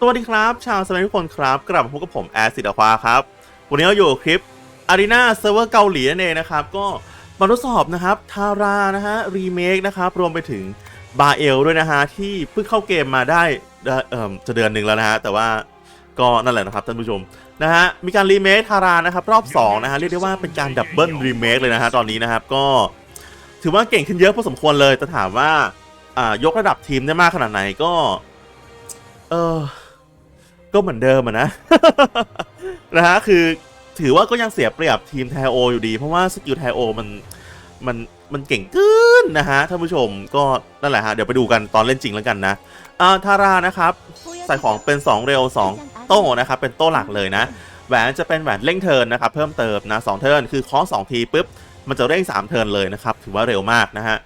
สวัสดีครับ ชาวสมัยทุกคนครับ กลับมาพบกับผมแอดสิดาควาครับ วันนี้เราอยู่คลิป Arena Server เกาหลีนั่นเองนะครับ ก็มาทดสอบนะครับทารานะฮะรีเมคนะครับ รวมไปถึงบาเอลด้วยนะฮะ ที่เพิ่งเข้าเกมมาได้ได้เอ่อจะเดือนหนึ่งแล้วนะฮะ แต่ว่าก็นั่นแหละนะครับท่านผู้ชมนะฮะมีการรีเมคทารานะครับ รอบ2นะฮะเรียกได้ว่าเป็นการดับเบิลรีเมคเลยนะฮะตอนนี้นะครับก็ ถือว่าเก่งขึ้นเยอะพอสมควรเลยแต่ถามว่าอ่ายกระดับทีมได้มากขนาดไหนก็ เออ ก็เหมือนเดิมอะนะ นะฮะคือถือว่าก็ยังเสียเปรียบทีมไทโออยู่ดี เพราะว่าสกิลไทโอมันมันมันเก่งเกินนะฮะท่านผู้ชมก็นั่นแหละฮะเดี๋ยวไปดูกันตอนเล่นจริงแล้วกันนะอ่าทารานะครับ ใส่ของเป็น 2 เร็ว 2 โต้นะครับ เป็นโต้หลักเลยนะ แหวนจะเป็นแหวนเร่งเทินนะครับ เพิ่มเติมนะสเทินคือเคอสองทีปุ๊บ มันจะเร่ง 3 เทินเลยนะครับ ถือว่าเร็วมากนะฮะ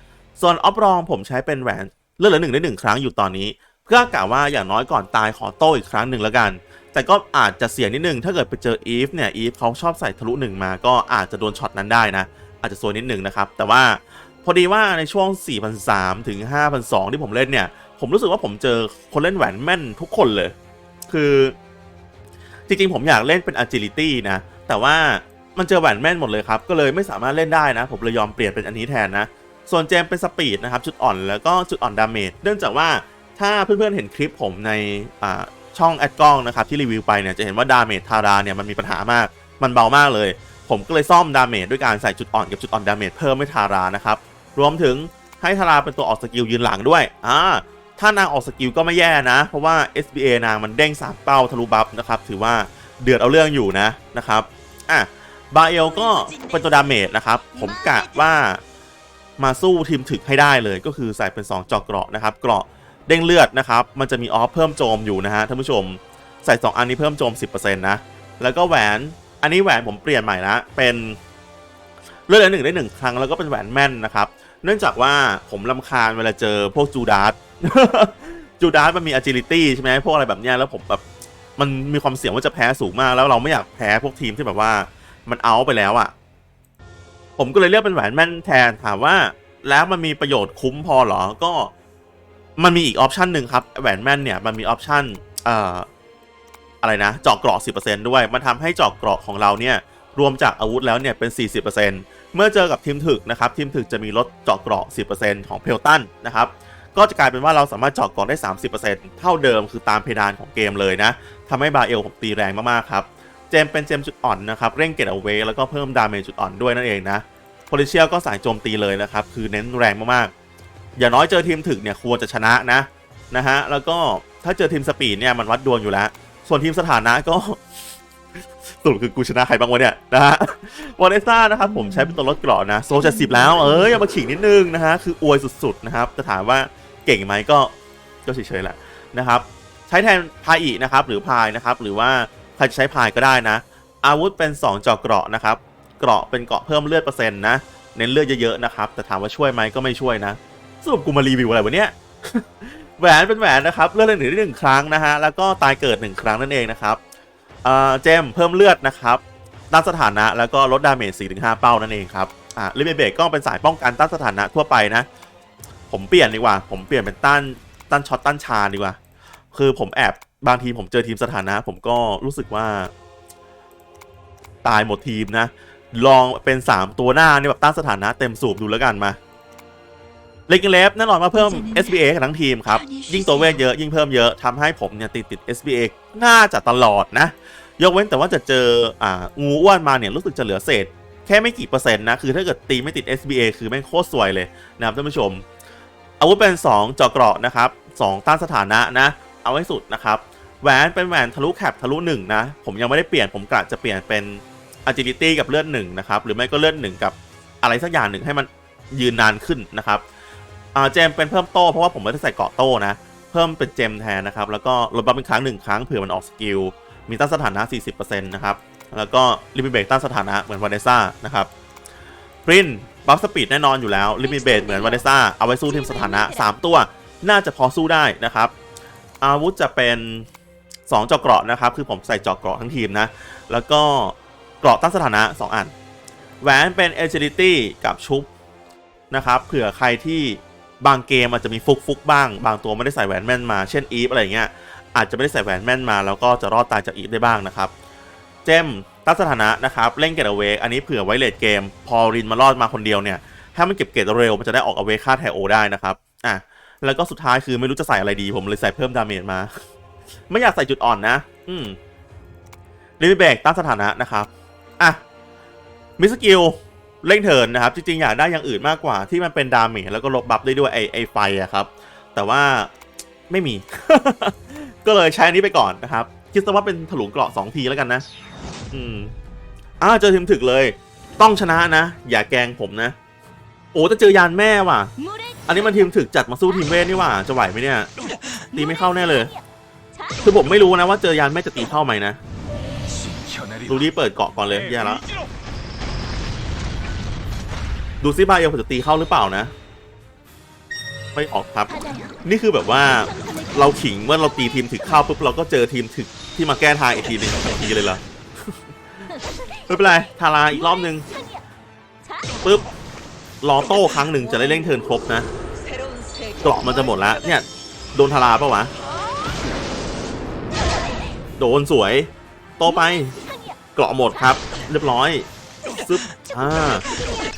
ส่วนออฟรองผมใช้เป็นแหวนเลือดเหลือหนึ่งได้หนึ่งครั้งอยู่ตอนนี้ เพื่อกะว่าอย่างน้อยก่อนตายขอโต้อีกครั้งหนึ่งแล้วกัน แต่ก็อาจจะเสี่ยงนิดนึง ถ้าเกิดไปเจออีฟเนี่ยอีฟเขาชอบใส่ทะลุหนึ่งมา ก็อาจจะโดนช็อตนั้นได้นะ อาจจะซวยนิดนึงนะครับ แต่ว่าพอดีว่าในช่วง 4,003ถึง5,002ที่ผมเล่นเนี่ย ผมรู้สึกว่าผมเจอคนเล่นแหวนแม่นทุกคนเลย คือ จริงๆ ผมอยากเล่นเป็น agility นะ แต่ว่ามันเจอแหวนแม่นหมดเลยครับ ก็เลยไม่สามารถเล่นได้นะ ผมเลยยอมเปลี่ยนเป็นอันนี้แทนนะ ส่วนเจมเป็นสปีดนะครับ จุดอ่อนแล้วก็จุดอ่อนดาเมจ เนื่องจากว่า ถ้าเพื่อนๆเห็นคลิปผมในช่องแอดกล้องนะครับที่รีวิวไปเนี่ยจะเห็นว่าดาเมจทาราเนี่ยมันมีปัญหามาก มันเบามากเลย ผมก็เลยซ่อมดาเมจด้วยการใส่จุดอ่อนกับจุดอ่อนดาเมจเพิ่มให้ทารานะครับ รวมถึงให้ทาราเป็นตัวออกสกิลยืนหลังด้วยอ่าถ้านางออกสกิลก็ไม่แย่นะ เพราะว่า SBA นางมันเด้งสามเป้าทะลุบัฟนะครับถือว่าเดือดเอาเรื่องอยู่นะนะครับอะบาเอลก็เป็นตัวดาเมจนะครับ ผมกะว่ามาสู้ทีมถึกให้ได้เลยก็คือใส่เป็น 2จอกเกราะนะครับ เกราะ เด้งเลือดนะครับ มันจะมีออฟเพิ่มโจมอยู่นะฮะท่านผู้ชม ใส่ 2 อันนี้เพิ่มโจม 10%นะ แล้วก็แหวน อันนี้แหวนผมเปลี่ยนใหม่ละเป็นเลือดละหนึ่งได้หนึ่งครั้งแล้วก็เป็นแหวนแม่นนะครับ เนื่องจากว่าผมลำคาญเวลาเจอพวกจูดาร์จูดาร์มันมี agility ใช่ไหมพวกอะไรแบบนี้แล้วผมแบบมันมีความเสี่ยงว่าจะแพ้สูงมาก แล้วเราไม่อยากแพ้พวกทีมที่แบบว่ามันเอาไปแล้วอะ่ะ ผมก็เลยเลือกเป็นแหวนแม่นแทนถามว่า แล้วมันมีประโยชน์คุ้มพอหรอ ก็ มันมีอีกออปชันหนึ่งครับแหวนแม่นเนี่ยมันมีออปชันเอ่ออะไรนะเจาะเกราะ 10%ด้วย มันทำให้เจาะเกราะของเราเนี่ยรวมจากอาวุธแล้วเนี่ยเป็น 40%เมื่อเจอกับทีมถึกนะครับทีมถึกจะมีลดเจาะเกราะ 10%ของเพลตันนะครับก็จะกลายเป็นว่าเราสามารถเจาะเกราะได้ 30%เท่าเดิมคือตามเพดานของเกมเลยนะทำให้บาเอลผมตีแรงมากๆครับ เจมเป็นเจมจุดอ่อนนะครับ เร่งเกตเอาเวแล้วก็เพิ่มดาเมจจุดอ่อนด้วยนั่นเองนะโพลิเชียก็สายโจมตีเลยนะครับ คือเน้นแรงมากๆ อย่างน้อยเจอทีมถึกเนี่ยควรจะชนะนะนะฮะแล้วก็ถ้าเจอทีมสปีดเนี่ยมันวัดดวงอยู่แล้ว ส่วนทีมสถานะก็สรุปคือกูชนะใครบ้างวะเนี่ยนะฮะวอเลซ่านะครับผมใช้เป็นตัวลดเกราะนะโซจะสิบแล้วเอ้ยเอามาขิงนิดนึงนะฮะคืออวยสุดๆนะครับจะถามว่าเก่งไหมก็ก็เฉยๆแหละนะครับ ใช้แทนพายอีนะครับหรือพายนะครับหรือว่าใครจะใช้พายก็ได้นะ อาวุธเป็น 2จอเกราะนะครับเกราะเป็นเกราะเพิ่มเลือดเปอร์เซ็นต์นะเน้นเลือดเยอะๆนะครับแต่ถามว่าช่วยไหมก็ไม่ช่วยนะ สรุปกูมารีวิวอะไรวะเนี่ยแหวนเป็นแหวนนะครับเลือดหนึ่งได้หนึ่งครั้งนะฮะแล้วก็ตายเกิด1ครั้งนั่นเองนะครับเออเจมเพิ่มเลือดนะครับต้านสถานะแล้วก็ลดดาเมจ4-5เป้านั่นเองครับอ่าลิเบเบกก็เป็นสายป้องกันต้านสถานะทั่วไปนะ ผมเปลี่ยนดีกว่า ผมเปลี่ยนเป็นต้านต้านช็อตต้านชาดีกว่า คือผมแอบบางทีผมเจอทีมสถานะ ผมก็รู้สึกว่า ตายหมดทีมนะ ลองเป็น 3 ตัวหน้านี่แบบต้านสถานะเต็มสูบดูแล้วกันมา เล็กเลฟแน่นอนว่าเพิ่ม SBA กับทั้งทีมครับ ยิ่งตัวเวทเยอะยิ่งเพิ่มเยอะทำให้ผมเนี่ยติดติด SBA น่าจะตลอดนะ ยกเว้นแต่ว่าจะเจออ่างูอ้วนมาเนี่ยรู้สึกจะเหลือเศษ แค่ไม่กี่เปอร์เซ็นต์นะ คือถ้าเกิดตีไม่ติด SBA คือแม่งโคตรสวยเลยนะครับท่านผู้ชม อาวุธเป็น 2จอเกราะนะครับ 2 ต้านสถานะนะ เอาให้สุดนะครับแหวนเป็นแหวนทะลุแคปทะลุ1นะผมยังไม่ได้เปลี่ยนผมกะจะเปลี่ยนเป็น agility กับเลือด1นะครับหรือไม่ก็เลือด1กับอะไรสักอย่างหนึ่งให้มันยืนนานขึ้นนะครับ อ่าเจมเป็นเพิ่มโต้เพราะว่าผมไม่ได้ใส่เกราะโต้นะ เพิ่มเป็นเจมแทนนะครับ แล้วก็ลดบัฟเป็นครั้งหนึ่งครั้งเผื่อมันออกสกิล มีต้านสถานะ 40%นะครับ แล้วก็ลิมิเบตต้านสถานะเหมือนวาเนซ่านะครับปรินบัฟสปีดแน่นอนอยู่แล้วลิมิเบตเหมือนวาเนซ่าเอาไว้สู้ทีมสถานะ 3 ตัว น่าจะพอสู้ได้นะครับ อาวุธจะเป็น2จอกเกราะนะครับ คือผมใส่จอกเกราะทั้งทีมนะ แล้วก็เกราะตั้งสถานะ 2 อัน แหวนเป็น agility กับชุบนะครับ เผื่อใครที่ บางเกมอาจจะมีฟุกฟุกบ้าง บางตัวไม่ได้ใส่แหวนแม่นมา เช่นอีฟอะไรเงี้ย อาจจะไม่ได้ใส่แหวนแม่นมา แล้วก็จะรอดตายจากอีฟได้บ้างนะครับ เจมตั้งสถานะนะครับ เล่นเกตเอาเวกอันนี้เผื่อไว้เลดเกม พอรินมารอดมาคนเดียวเนี่ย ถ้ามันเก็บเกตเร็ว มันจะได้ออกเอาเวกฆ่าไทโอได้นะครับ อะ แล้วก็สุดท้ายคือไม่รู้จะใส่อะไรดี ผมเลยใส่เพิ่มดาเมจมา ไม่อยากใส่จุดอ่อนนะ อืมลิมิเบกตั้งสถานะนะครับ อะมิสกิล เร่งเทิร์นนะครับ จริงๆ อยากได้อย่างอื่นมากกว่าที่มันเป็นดาเมจแล้วก็ลบบัฟได้ด้วยไอไอไฟอะครับ แต่ว่าไม่มี ก็เลยใช้อันนี้ไปก่อนนะครับ คิดซะว่าเป็นถลุงเกราะสองทีแล้วกันนะ อืมอ่าเจอทีมถึกเลย ต้องชนะนะ อย่าแกล้งผมนะ โอ้จะเจอยานแม่ว่ะ อันนี้มันทีมถึกจัดมาสู้ทีมเวทนี่หว่าจะไหวไหมเนี่ยตีไม่เข้าแน่เลย คือผมไม่รู้นะว่าเจอยานแม่จะตีเข้าไหมนะดูดีเปิดเกาะก่อนเลยแย่แล้ว ดูซิบาเอลผมจะตีเข้าหรือเปล่านะ ไม่ออกครับ นี่คือแบบว่าเราขิงเมื่อเราตีทีมถึกเข้าปุ๊บเราก็เจอทีมถึกที่มาแก้ทางอีกทีหนึ่งทันทีเลยเหรอไม่เป็นไรทาราอีกรอบนึงปุ๊บรอโต้ครั้งหนึ่งจะได้เร่งเทิร์นครบนะเกราะมันจะหมดแล้วเนี่ย โดนทาราปะวะ โดนสวย โตไป เกราะหมดครับ เรียบร้อยซึบอ่า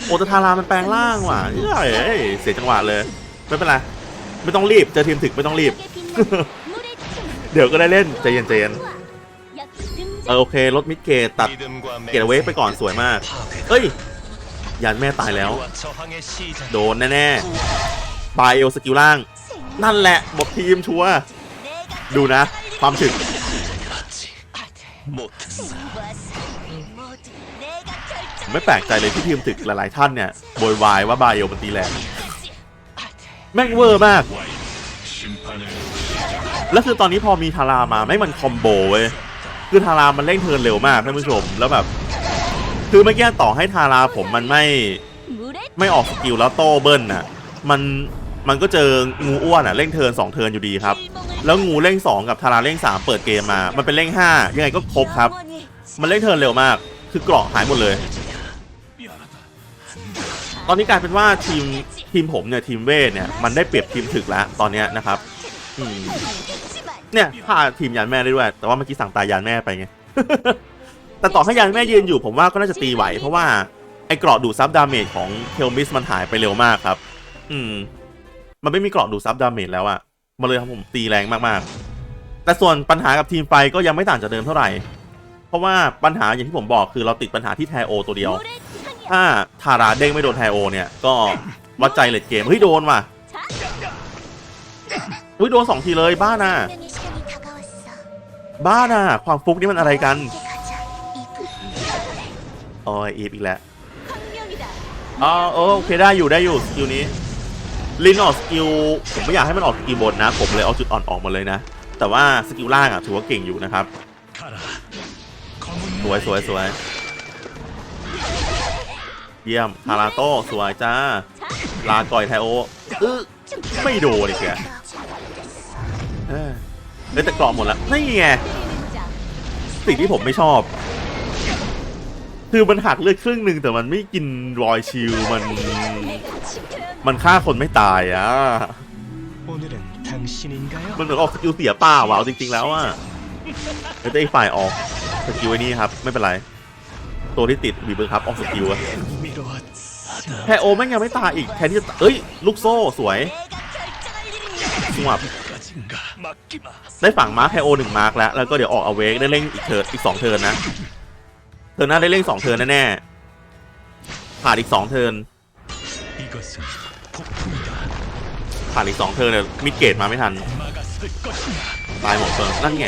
โอตทารามันแปลงร่างว่ะเอ้ยเสียจังหวะเลยไม่เป็นไรไม่ต้องรีบเจอทีมถึกไม่ต้องรีบ เดี๋ยวก็ได้เล่นใจเย็นใจเย็นเออโอเครถมิดเกตตัดเกตเวฟไปก่อนสวยมาก เอ้ยยันแม่ตายแล้ว โดโดนนแน่ๆบายเอลสกิลล่าง นั่นแหละบอกทีมชัวดูนะ ความถึก ไม่แปลกใจเลยที่ทีมถึกหลายๆท่านเนี่ยโวยวายว่าบายเอลมันตีแรงแม่งเวอร์มาก แล้วคือตอนนี้พอมีทารามาไม่งมันคอมโบเว้ยคือทารามันเร่งเทิร์นเร็วมากท่านผู้ชมแล้วแบบ คือเมื่อกี้ต่อให้ทาราผมมันไม่ไม่ออกสกิลแล้วโต้เบิ้ลน่ะ มันมันก็เจองูอ้วนอะเร่งเทิร์นสองเทิร์นอยู่ดีครับ แล้วงูเร่งสองกับทาราเร่งสามเปิดเกมมา มันเป็นเร่งห้ายังไงก็ครบครับ มันเร่งเทิร์นเร็วมาก คือเกราะหายหมดเลย ตอนนี้กลายเป็นว่าทีมทีมผมเนี่ยทีมเวทเนี่ยมันได้เปรียบทีมถึกแล้วตอนเนี้ยนะครับอืมเนี่ยพาทีมยานแม่ได้ด้วย แต่ว่าเมื่อกี้สั่งตายยานแม่ไปไง แต่ต่อให้ยานแม่ยืนอยู่ผมว่าก็น่าจะตีไหว เพราะว่าไอ้เกราะดูซับดาเมจของเทลมิสมันหายไปเร็วมากครับ อืม มันไม่มีเกราะดูซับดาเมจแล้วอะมาเลยครับผมตีแรงมากๆ แต่ส่วนปัญหากับทีมไฟก็ยังไม่ต่างจากเดิมเท่าไหร่ เพราะว่าปัญหาอย่างที่ผมบอกคือเราติดปัญหาที่แทโอตัวเดียว ถ้าทาราเด้งไม่โดนไทโอเนี่ย ก็วัดใจเลดเกม เฮ้ย โดนว่ะเฮ้ย โดนสองทีเลยบ้าน่ะ บ้าน่ะ ความฟุกนี่มันอะไรกันโอ้ยอีฟอีกแล้วอ๋อออโอเคได้อยู่ได้อยู่สกิลนี้ลินออกสกิลผมไม่อยากให้มันออกสกิลบนนะ ผมเลยเอาจุดอ่อนออกมาเลยนะ แต่ว่าสกิลล่างอะถือว่าเก่งอยู่นะครับ สวยสวยสวย เยี่ยมคาราโต้สวยจ้า ลาก่อยไทโออึ๊ไม่โดนอีกแกเออเอ้ยแต่เกรอบหมดแล้วนี่ไงสิ่งที่ผมไม่ชอบ คือมันหักเลือดครึ่งหนึ่งแต่มันไม่กินรอยชิลมัน มันฆ่าคนไม่ตายอะมันเหมือนออกสกิลเสียเปล่าว่ะเอาจริงๆแล้วอะเดี๋ยวจะอีกฝ่ายออกสกิลไอ้นี่ครับ ไม่เป็นไร ตัวที่ติดบีบบังคับออกสกิลอะแพโอแม่งยังไม่ตายอีกแทนที่จะเอ้ย ลูกโซ่สวยสวับได้ฝั่งมาร์คแพโอหนึ่งมาร์คแล้ว แล้วก็เดี๋ยวออกเอาเวกได้เล่นอีกเทิร์นอีกสองเทิร์นนะเทิร์นหน้าได้เล่นสองเทิร์นแน่ๆผ่านอีกสองเทิร์นผ่านอีกสองเทิร์นเนี่ยมิดเกตมาไม่ทันตายหมดเฟิร์นั่นไง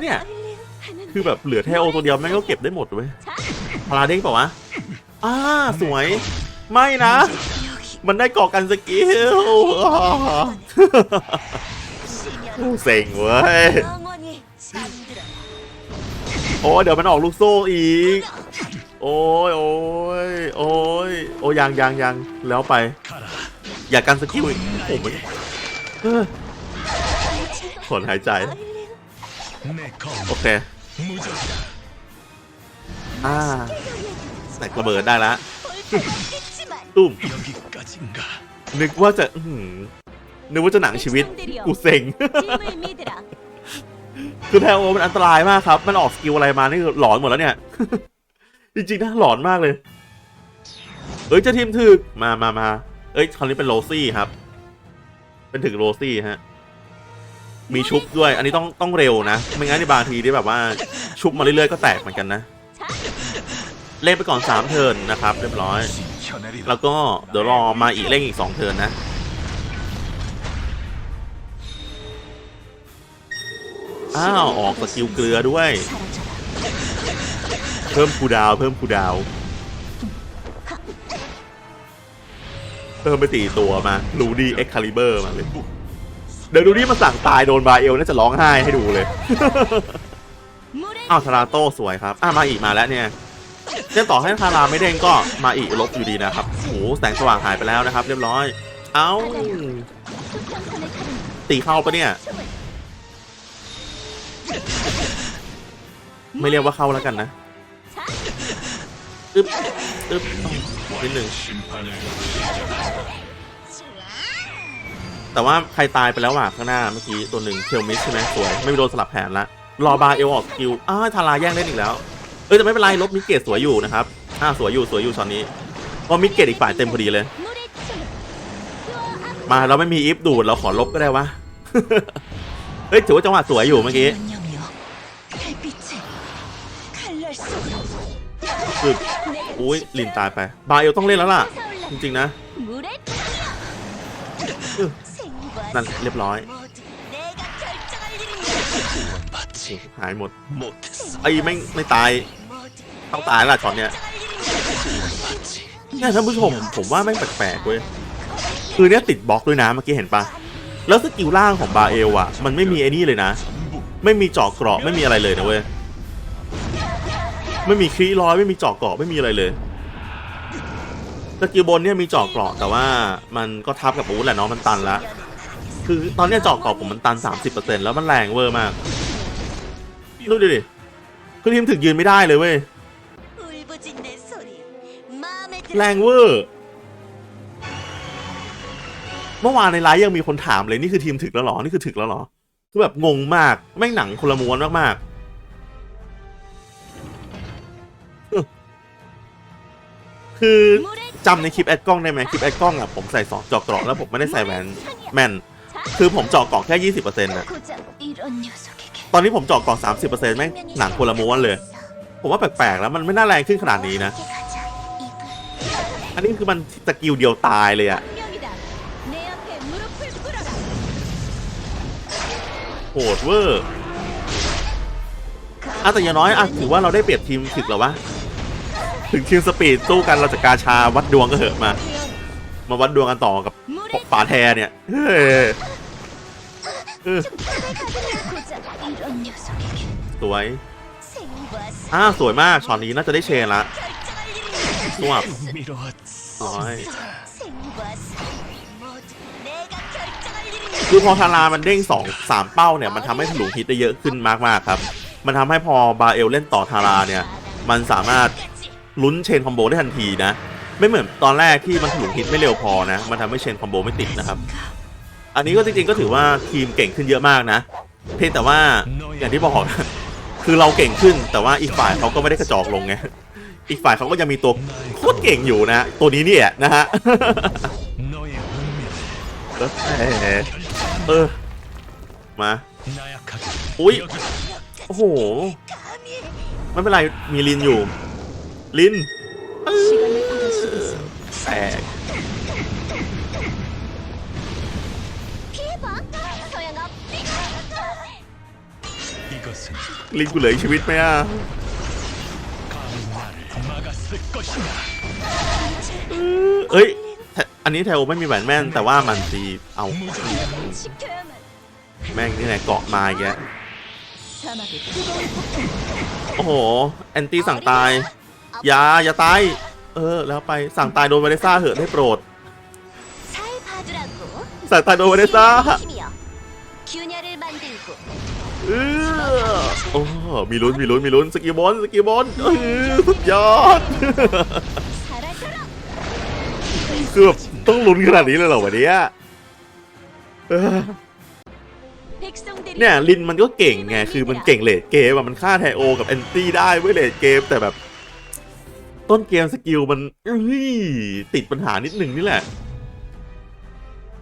เนี่ย คือแบบเหลือแทโอตัวเดียวแม่งก็เก็บได้หมดเว้ยพาราเด้งเปล่าวะอ่าสวย ไม่นะ มันได้ก่อกันสกิลโอ้เซ็งเว้ย โอ้เดี๋ยวมันออกลูกโซ่อีก โอ้ยโอ้ยโอ้ยโอ้ยยังยังยังแล้วไป อย่ากันสกิลอีกโอ้ยถอนหายใจ โอเค อ่าแตกระเบิดได้แล้วตุ้มนึกว่าจะอื้อหือนึกว่าจะหนังชีวิตกูเซ็งคือแทโอมันอันตรายมากครับ มันออกสกิลอะไรมานี่หลอนหมดแล้วเนี่ย จริงๆนะหลอนมากเลย เอ้ยเจะทีมถึกมามามาเอ้ยคราวนี้เป็นโรซี่ครับ เป็นถึงโรซี่ฮะ มีชุบด้วย อันนี้ต้องต้องเร็วนะ ไม่งั้นในบางทีที่แบบว่าชุบมาเรื่อยๆก็แตกเหมือนกันนะ เล่นไปก่อน 3 เทิร์นนะครับ เรียบร้อย แล้วก็เดี๋ยวรอมาอีกเร่งอีก 2 เทิร์นนะ อ้าว ออกสกิลเกลือด้วย เพิ่มคูดาว เพิ่มคูดาว เพิ่มไปสี่ตัวมา ลูดี้เอ็กคาลิเบอร์มาเลย เดี๋ยวดูนี่มาสั่งตายโดนบาเอลน่าจะร้องไห้ให้ดูเลย อ้าวทาราโต้สวยครับ อะมาอีกมาแล้วเนี่ยเนี่ยต่อให้ทาราไม่เด้งก็มาอีกลบอยู่ดีนะครับโอ้โหแสงสว่างหายไปแล้วนะครับ เรียบร้อย เอ้า ตีเข้าปะเนี่ย ไม่เรียกว่าเข้าแล้วกันนะ อึ๊บ อึ๊บนิดหนึ่ง แต่ว่าใครตายไปแล้วอะข้างหน้าเมื่อกี้ตัวหนึ่งเทลมิสใช่ไหมสวย ไม่โดนสลับแผนละรอบาเอลออกสกิลอ้าวทาราแย่งเล่นอีกแล้ว เอ้ยแต่ไม่เป็นไรลบมิเกตสวยอยู่นะครับอ่าสวยอยู่สวยอยู่ตอนนี้เพราะมิเกตอีกฝ่ายเต็มพอดีเลย มาเราไม่มีอิฟดูดเราขอลบก็ได้วะเฮ้ยถือว่าจังหวะสวยอยู่เมื่อกี้คืออุ้ยลินตายไป บาเอลต้องเล่นแล้วล่ะ จริงๆนะ นั่นเรียบร้อยหายหมดไอ้ไม่งไม่ตายต้องตายแล้วล่ะช็อตเนี้ยเนี่ยท่านผู้ชมผมว่าไม่งแปลกๆเว้ยคือเนี้ยติดบล็อกด้วยนะเมื่อกี้เห็นปะแล้วสกิลล่างของบาเอลอะ มันไม่มีไอ้นี่เลยนะ ไม่มีจาะเกราะไม่มีอะไรเลยนะเว้ยไม่มีครีร้อยไม่มีจาะเกราะไม่มีอะไรเลยสกิลบนเนี่ยมีจาะเกราะแต่ว่ามันก็ทับกับอาวุธแหละเนาะมันตันละ คือตอนเนี้ยเจาะเกราะผมมันตัน 30%แล้วมันแรงเวอร์มากดูดิดิคือทีมถึกยืนไม่ได้เลยเว้ยแรงเวอร์ เมื่อวานในไลฟ์ยังมีคนถามเลยนี่คือทีมถึกแล้วเหรอ นี่คือถึกแล้วเหรอ คือแบบงงมาก แม่งหนังคนละม้วนมากๆเออคือจำในคลิปแอดกล้องได้ไหมคลิปแอดกล้องอะผมใส่สองจอกเกราะแล้วผมไม่ได้ใส่แหวนแม่น คือผมเจาะเกราะแค่ยี่สิบเปอร์เซ็นต์ะตอนนี้ผมเจาะเกราะสามสิบเปอร์เซ็นต์แม่งหนังคนละม้วนเลย ผมว่าแปลกๆแล้วมันไม่น่าแรงขึ้นขนาดนี้นะ อันนี้คือมันสกิลเดียวตายเลยอะโหดเวอร์อะแต่อย่างน้อยอะถือว่าเราได้เปรียบทีมถึกแล้ววะ ถึงทีมสปีดสู้กันเราจะกาชาวัดดวงก็เหอะมา มาวัดดวงกันต่อกับ ป่าแทเนี่ยเฮ้ยเออสวยอ้าวสวยมากช็อตนี้น่าจะได้เชนละสวบน้อยคือพอทารามันเด้งสองสามเป้าเนี่ย มันทำให้ถลุงฮิตได้เยอะขึ้นมากๆครับ มันทำให้พอบาเอลเล่นต่อทาราเนี่ย มันสามารถลุ้นเชนคอมโบได้ทันทีนะ ไม่เหมือนตอนแรกที่มันถลุงฮิตไม่เร็วพอนะ มันทำให้เชนคอมโบไม่ติดนะครับ อันนี้ก็จริงๆก็ถือว่าทีมเก่งขึ้นเยอะมากนะ เพียงแต่ว่าอย่างที่บอกคือเราเก่งขึ้น แต่ว่าอีกฝ่ายเขาก็ไม่ได้กระจอกลงไง อีกฝ่ายเขาก็ยังมีตัวโคตรเก่งอยู่นะ ตัวนี้เนี่ยนะฮะเออเออมาอุ๊ยโอ้โห ไม่เป็นไร มีลินอยู่ ลิน แตกลินกูเหลืออีกชีวิตไหมอะเอ้ยแทอันนี้แทวไม่มีแหวนแม่น แต่ว่ามันตีเอา แม่งนี่ไหนเกาะมาอีกแกโอ้โห แอนตี้สั่งตาย อย่า อย่าตาย เออ แล้วไปสั่งตายโดนวาเดซ่าเหอะได้โปรด สั่งตายโดนวาเดซ่าเออโอ้มีลุ้นมีลุ้นมีลุ้นสกิลบอลสกิลบอลเออสุดยอดคือแบบต้องลุ้นขนาดนี้เลยเหรอวันนี้เออเนี่ยลินมันก็เก่งไง คือมันเก่งเลดเกมอะมันฆ่าไทโอ กับแอนตี้ได้เว้ยเลดเกมแต่แบบ ต้นเกมสกิลมันติดปัญหานิดหนึ่งนี่แหละ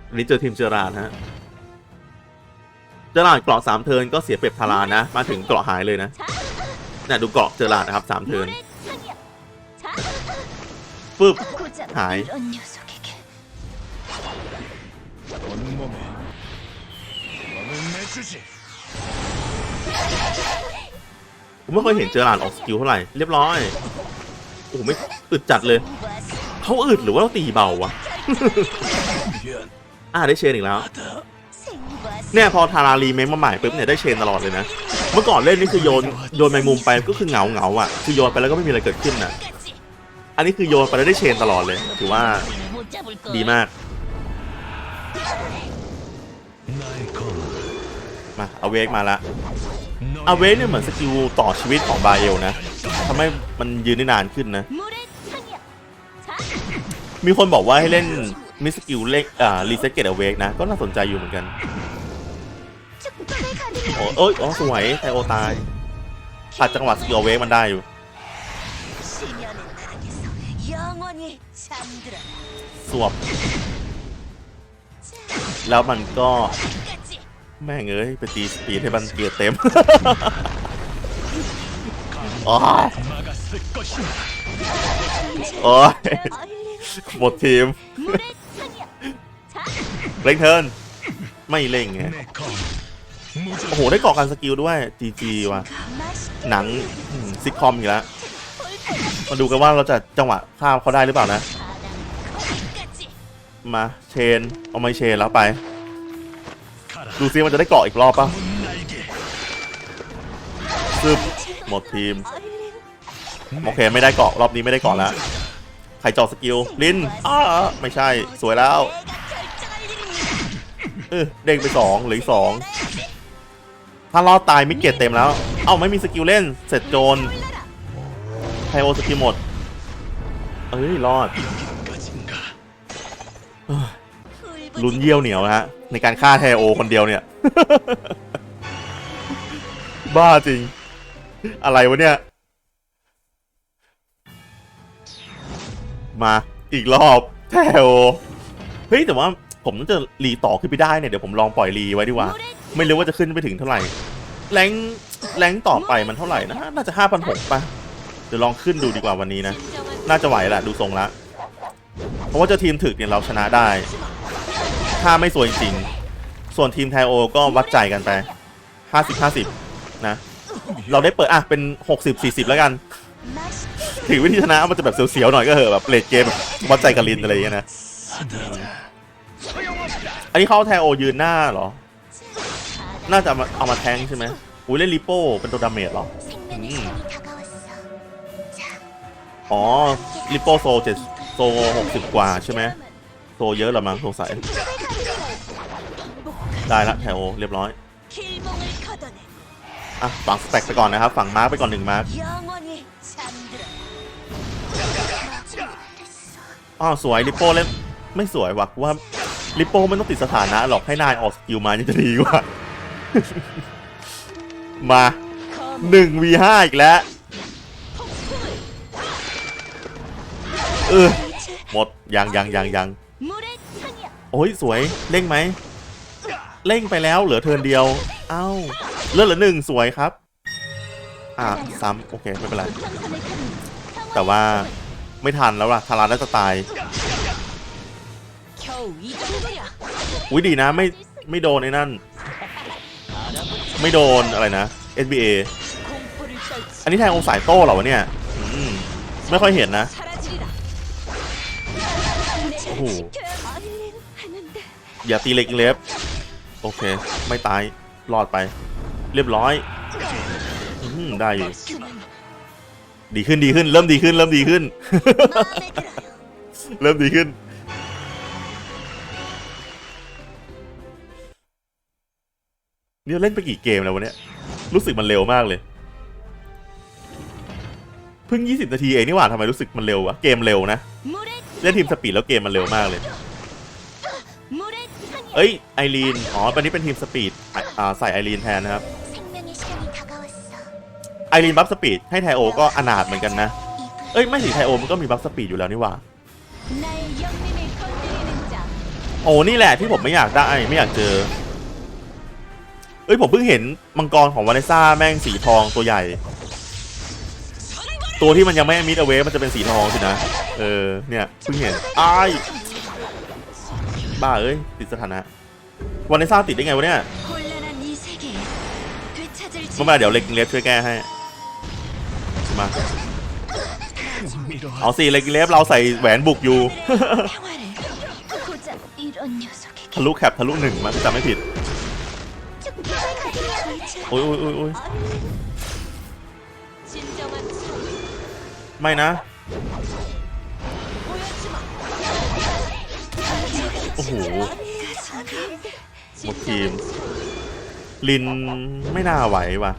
อันนี้เจอทีมเจอรานฮะเจอรานเกราะสามเทินก็เสียเปรียบทารานนะ มาถึงเกราะหายเลยนะน่ะดูเกราะเจอรานนะครับสามเทินปึ๊บหายผมไม่เคยเห็นเจอรานออกสกิลเท่าไหร่เรียบร้อย โอ้โหไม่อึดจัดเลยเขาอึดหรือว่าเราตีเบาวะ อ่าได้เชนอีกแล้ว เนี่ยพอทารารีเมมาใหม่ปุ๊บเนี่ยได้เชนตลอดเลยนะ เมื่อก่อนเล่นนี่คือโยนโยนแมงมุมไปก็คือเหงาเหงาอะ คือโยนไปแล้วก็ไม่มีอะไรเกิดขึ้นอะ อันนี้คือโยนไปแล้วได้เชนตลอดเลย ถือว่าดีมาก มาเอาเวกมาละเอาเวกเนี่ยเหมือนสกิลต่อชีวิตของบาเอลนะ ทำให้มันยืนได้นานขึ้นนะ มีคนบอกว่าให้เล่นมิสกิลเล็กอ่ารีเซ็ตเกตเอาเวกนะ ก็น่าสนใจอยู่เหมือนกันโอ้เอ้ยอ๋อสวยไทโอตายผัดจังหวะสกิลเวกมันได้อยู่สวบ แล้วมันก็ แม่งเอ้ย ไปตีสปีดให้มันเกียร์เต็ม โอ้ยโอ้ยหมดทีม เร่งเทิร์นไม่เล่งไงโอ้โห ได้เกาะการสกิลด้วยจีจีว่ะ หนังซิคคอมอีกแล้ว มาดูกันว่าเราจะจังหวะข้ามเขาได้หรือเปล่านะ มาเชน เอาไม่เชนแล้วไป ดูซิมันจะได้เกาะอีกรอบป่ะซึบ หมดทีม โอเคไม่ได้เกาะรอบนี้ไม่ได้เกาะแล้วใครจอสกิล ลินอ้าไม่ใช่สวยแล้วเออเด้งไปสองหรือสองถ้ารอดตายมิเกตเต็มแล้ว เอ้าไม่มีสกิลเล่น เสร็จโจรไทโอสกิลหมด เอ้ย รอดลุ้นเยี่ยวเหนียวนะฮะ ในการฆ่าไทโอคนเดียวเนี่ย บ้าจริง อะไรวะเนี่ย มาอีกรอบไทโอเฮ้ยแต่ว่าผมน่าจะรีต่อขึ้นไปได้เนี่ยเดี๋ยวผมลองปล่อยรีไว้ดีกว่า ไม่รู้ว่าจะขึ้นไปถึงเท่าไหร่ แรงแรงต่อไปมันเท่าไหร่นะ น่าจะห้าพันหกป่ะ เดี๋ยวลองขึ้นดูดีกว่าวันนี้นะ น่าจะไหวแหละดูทรงละ เพราะว่าเจะทีมถึกเนี่ยเราชนะได้ ถ้าไม่สวยจริง ส่วนทีมไทโอก็วัดใจกันไป50 50นะ เราได้เปิดอะเป็น 60 40 แล้วกัน ถือวิธีชนะมันจะแบบเสียวๆหน่อยก็เหอะแบบเลดเกมวัดใจกันลินอะไรอย่างเงี้ยนะ อันนี้เข้าแทโอยืนหน้าเหรอ น่าจะมาเอามาแทงใช่ไหมอุ้ยเล่นริโป้เป็นตัวดาเมจเหรออ๋อริปโปโซเจ็ดโซหกสิบกว่าใช่ไหมโซเยอะหรอมั้งสงสัย ได้ละแถวเรียบร้อย อะฝั่งสเต็กไปก่อนนะครับ ฝั่งมาร์กไปก่อนหนึ่งมาร์กอ๋อสวยลิปโป้เล่นไม่สวยว่ะว่าลิปโป้ไม่ต้องติดสถานะหรอกให้นายออกสกิลมายังจะดีกว่า มาหนึ่งวีห้าอีกแล้วเออหมดยังยังยังยังโอ้ยสวยเร่งไหมเร่งไปแล้วเหลือเทินเดียว เอ้า เลือดเหลือหนึ่งสวยครับ อ่าซ้ำโอเคไม่เป็นไร แต่ว่าไม่ทันแล้วล่ะทาราได้จะตายอุ้ยดีนะไม่ไม่โดนไอ้นั่น ไม่โดนอะไรนะ NBA อันนี้แทงองสายโต้เหรอวะเนี่ยไม่ค่อยเห็นนะโอ้โหอย่าตีเล็กเล็บ โอเค ไม่ตาย รอดไป เรียบร้อยอได้อยู่ ดีขึ้นดีขึ้น เริ่มดีขึ้น เริ่มดีขึ้น เริ่มดีขึ้น เนี่ยเล่นไปกี่เกมแล้ววันนี้รู้สึกมันเร็วมากเลย เพิ่ง 20 นาทีเองนี่หว่าทำไมรู้สึกมันเร็ววะ เกมเร็วนะ เล่นทีมสปีดแล้วเกมมันเร็วมากเลย เอ้ยไอรีน อ๋อตอนนี้เป็นทีมสปีดใส่ไอรีนแทนนะครับ ไอรีนบัฟสปีดให้ไทโอก็อนาดเหมือนกันนะ เอ้ยไม่สิไทโอมันก็มีบัฟสปีดอยู่แล้วนี่ว่าโอ้นี่แหละที่ผมไม่อยากได้ไม่อยากเจอ เอ้ยผมเพิ่งเห็นมังกรของวานิซ่าแม่งสีทองตัวใหญ่ ตัวที่มันยังไม่มิดเอเวมันจะเป็นสีทองสินะ เออเนี่ยเพิ่งเห็นไอ้บ้าเอ้ยติดสถานะวานิซ่าติดได้ไงวะเนี่ย ไม่เป็นไรเดี๋ยวเล็กเล็บช่วยแก้ให้ มา เอาสิเลกิเล็บเราใส่แหวนบุกอยู่ ทะลุแคปทะลุหนึ่งมันจำไม่ผิดโอ้ยโอ้ยโอ้ยไม่นะ โอ้โหหมดทีม ลินไม่น่าไหววะ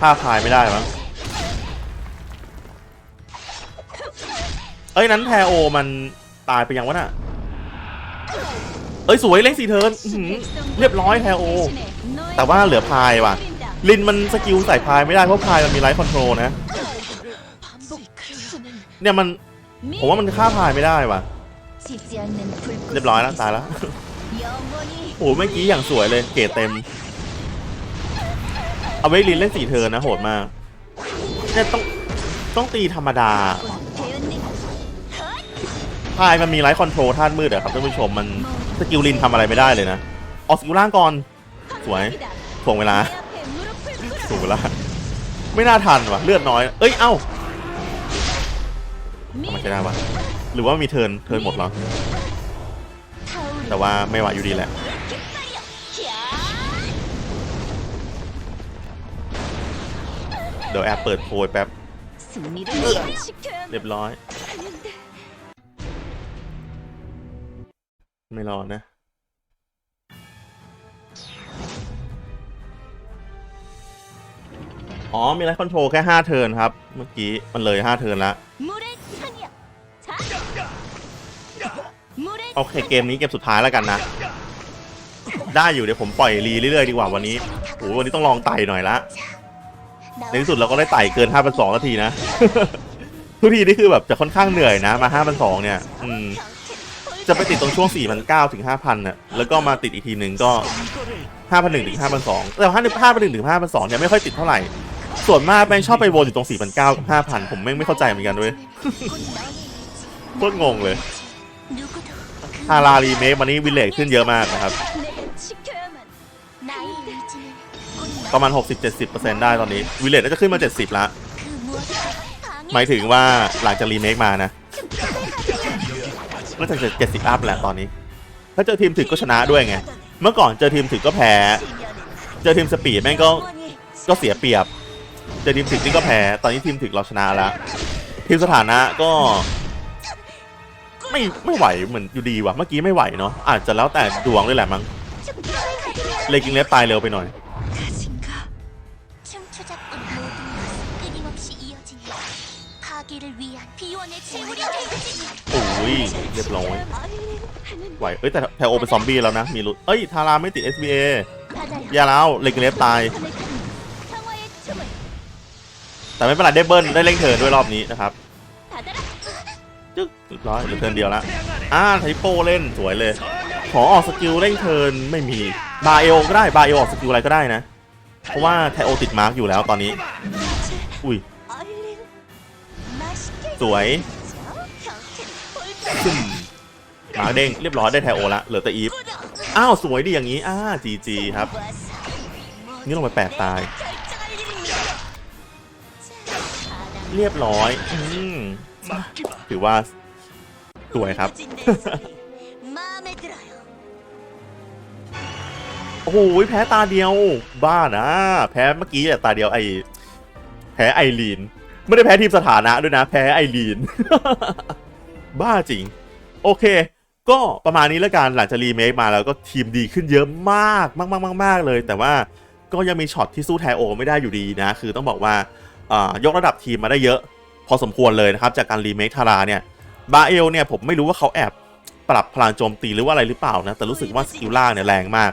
ท่าพายไม่ได้มั้ง เอ้ยนั้นแทโอมันตายไปยังวะน่ะ เอ้ยสวยเล่งสีเทิร์นเรียบร้อยแทโอ แต่ว่าเหลือพายว่ะ ลินมันสกิลใส่พายไม่ได้เพราะพายมันมีไลท์คอนโทรลนะ เนี่ยมันผมว่ามันฆ่าพายไม่ได้ว่ะ เรียบร้อยแล้วตายแล้ว โอ้เมื่อกี้อย่างสวยเลยเกตเต็ม เอาไว้ลินเล่นสีเทินนะโหดมากเนี่ยต้องต้องตีธรรมดา พายมันมีไลท์คอนโทรลท่านมืดอะครับท่านผู้ชมมันสกิลลินทำอะไรไม่ได้เลยนะ ออกสกิลล่างก่อน สวยถ่วงเวลาสูกเวลา ไม่น่าทันว่ะ เลือดน้อย เอ้ย เอ้าทำไมใช้ได้วะหรือว่ามีเทินเทินหมดแล้วแต่ว่าไม่ไหวอยู่ดีแหละเดี๋ยวแอบเปิดโพยแป๊บเรียบร้อย ไม่รอนะ อ๋อ มีไลฟ์คอนโทรลแค่ 5 เทิร์นครับ เมื่อกี้ มันเลย5เทิร์นละโอเคเกมนี้เกมสุดท้ายแล้วกันนะ ได้อยู่เดี๋ยวผมปล่อยรีเรื่อยๆดีกว่าวันนี้โอ้วันนี้ต้องลองไต่หน่อยละ ในที่สุดเราก็ได้ไต่เกิน5้าพันาทีนะ ทุกทีนี่คือแบบจะค่อนข้างเหนื่อยนะ มา5้าพัเนี่ย อืม จะไปติดตรงช่วง 4 9 0 0ถึง5,000เนี่ยแล้วก็มาติดอีกทีหนึ่งก็ 5,001ถึง5,002แต่5,001ถึง5,002เนี่ยไม่ค่อยติดเท่าไหร่ ส่วนมากแม่งชอบไปวนอยู่ตรง 4,900กับ5,000 ผมแม่งไม่เข้าใจเหมือนกันด้วยโคตรงงเลยฮารารีเมควันนี้วิเลจขึ้นเยอะมากนะครับ ประมาณ 60-70%ได้ตอนนี้วิเลจน่าจะขึ้นมา 70ละหมายถึงว่าหลังจากรีเมคมานะ น่าจะเจ็ดสิบอัพแหละตอนนี้ ถ้าเจอทีมถึกก็ชนะด้วยไง เมื่อก่อนเจอทีมถึกก็แพ้ เจอทีมสปีดแม่งก็ก็เสียเปรียบ เจอทีมถึกนี่ก็แพ้ ตอนนี้ทีมถึกเราชนะแล้ว ทีมสถานะก็ ไม่ไม่ไหวเหมือนอยู่ดีว่ะ เมื่อกี้ไม่ไหวเนาะ อาจจะแล้วแต่ดวงด้วยแหละมั้ง เลยกิงเล็บตายเร็วไปหน่อย 가진가 춤추자꾼 모든 것은 끊임없이 이어지니 파괴를 위한 비원의 재물이 되지 โอ้ยเรียบร้อยไหวเอ้ยแต่แถวโอเป็นซอมบี้แล้วนะ มีลุดเอ้ย ทาราไม่ติด SBA อย่าแล้วเล็กเล็บตาย แต่ไม่เป็นไรไดบเบิ้ลได้เล่งเทินด้วยรอบนี้นะครับจึ๊กร้อยเหลือเทินเดียวละอ่าไทโปเล่นสวยเลย ขอออกสกิลเล่งเทินไม่มี บาเอลก็ได้ บาเอลออกสกิลอะไรก็ได้นะ เพราะว่าไทโอติดมาร์กอยู่แล้วตอนนี้ อุ้ย สวยซึ่งมาเด้งเรียบร้อยได้แทโอละเหลือแต่อีฟอ้าวสวยดีอย่างนี้อ่าจีจีครับ นี่ลงไปแปดตาย เรียบร้อยอืมถือว่าสวยครับโอ้โหแพ้ตาเดียว บ้านะ แพ้เมื่อกี้แต่ตาเดียวไอแพ้ไอรีน ไม่ได้แพ้ทีมสถานะด้วยนะ แพ้ไอรีน บ้าจริง โอเค ก็ประมาณนี้แล้วกันหลังจากรีเมคมาแล้วก็ทีมดีขึ้นเยอะมากมากมากมากเลย แต่ว่าก็ยังมีช็อตที่สู้แทโอไม่ได้อยู่ดีนะ คือต้องบอกว่ายกระดับทีมมาได้เยอะ พอสมควรเลยนะครับ จากการรีเมคทาราเนี่ยบาเอลเนี่ยผมไม่รู้ว่าเขาแอบปรับพลังโจมตีหรือว่าอะไรหรือเปล่านะ แต่รู้สึกว่าสกิลล่าเนี่ยแรงมาก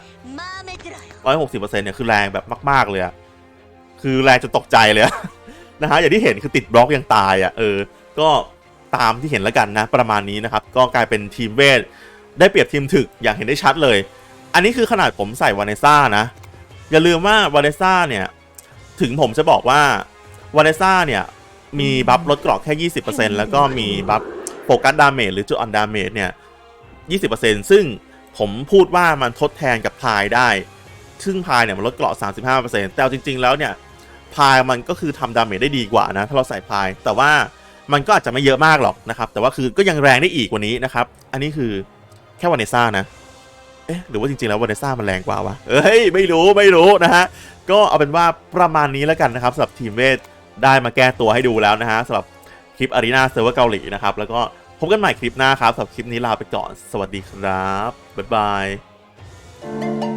160%เนี่ยคือแรงแบบมาก ๆเลยคือแรงจนตกใจเลย นะฮะอย่างที่เห็นคือติดบล็อกยังตายอะเออ ก็ตามที่เห็นแล้วกันนะ ประมาณนี้นะครับ ก็กลายเป็นทีมเวท ได้เปรียบทีมถึกอย่างเห็นได้ชัดเลย อันนี้คือขนาดผมใส่วาเนซ่านะ อย่าลืมว่าวาเนซ่าเนี่ย ถึงผมจะบอกว่าวาเนซ่าเนี่ย มีบัฟลดเกรอกแค่ 20%แล้วก็มีบัฟโฟกัสดาเมจหรือจุดออนดาเมจเนี่ย 20%ซึ่งผมพูดว่ามันทดแทนกับพายได้ ซึ่งพายเนี่ยมันลดเกราะ35%แต่เอาจริง ๆ แล้วเนี่ย พายมันก็คือทำดาเมจได้ดีกว่านะ ถ้าเราใส่พาย แต่ว่ามันก็อาจจะไม่เยอะมากหรอกนะครับ แต่ว่าคือก็ยังแรงได้อีกกว่านี้นะครับ อันนี้คือแค่วาเนซ่านะ เอ๊ะ หรือว่าจริงๆ แล้ววาเนซ่ามันแรงกว่าวะ เอ้ย ไม่รู้ ไม่รู้นะฮะ ก็เอาเป็นว่าประมาณนี้แล้วกันนะครับสำหรับทีมเวทได้มาแก้ตัวให้ดูแล้วนะฮะสำหรับคลิปอารีนาเซิร์ฟเวอร์เกาหลีนะครับ แล้วก็พบกันใหม่คลิปหน้าครับสำหรับคลิปนี้ลาไปก่อน สวัสดีครับ บ๊ายบาย